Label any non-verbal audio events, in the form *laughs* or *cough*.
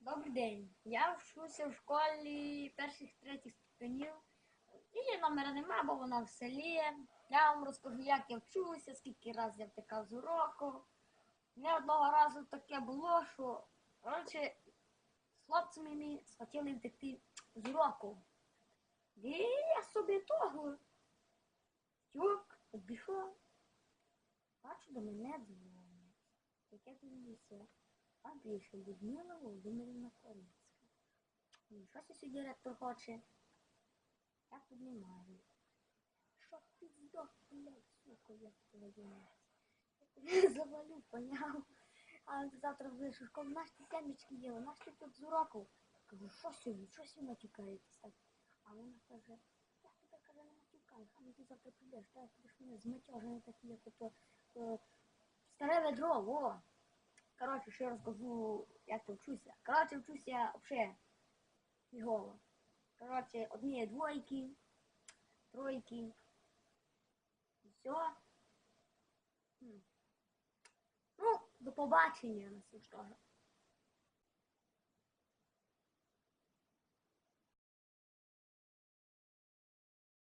Добрий день. Я вчуся в школі перших третіх ступенів. Її номера нема, бо вона в селі. Я вам розкажу, як я вчуся, скільки разів я втекав з уроку. Не одного разу таке було, що коротше, з хлопцями мені схотіли втекти з уроку. І я собі того. Тюк, обійшов. Бачу, до мене дзвонить. Яке дивлюся. А більше Людмила Володимирівна Корицька. Ну, Що це сьогодні директор хоче? Я тут не маю. Що ти здох, блядь, сука. Я тебе *laughs* завалю, поняв? А завтра у школу, наш ти семечки їла, наш ти тут з уроку. Кажу, що сьогодні, що сьогодні матюкаєтесь так? А вона каже, я тебе каже, не матюкаю, а ну ти завтра прийдеш, та ти будеш мене зматьожений такий, як ото е, старе ведро, во. Коротше, ще розкажу, як то вчуся. Коротше, вчуся взагалі фігово. Коротше, одні двойки, тройки. І все. Ну, до побачення на все ж.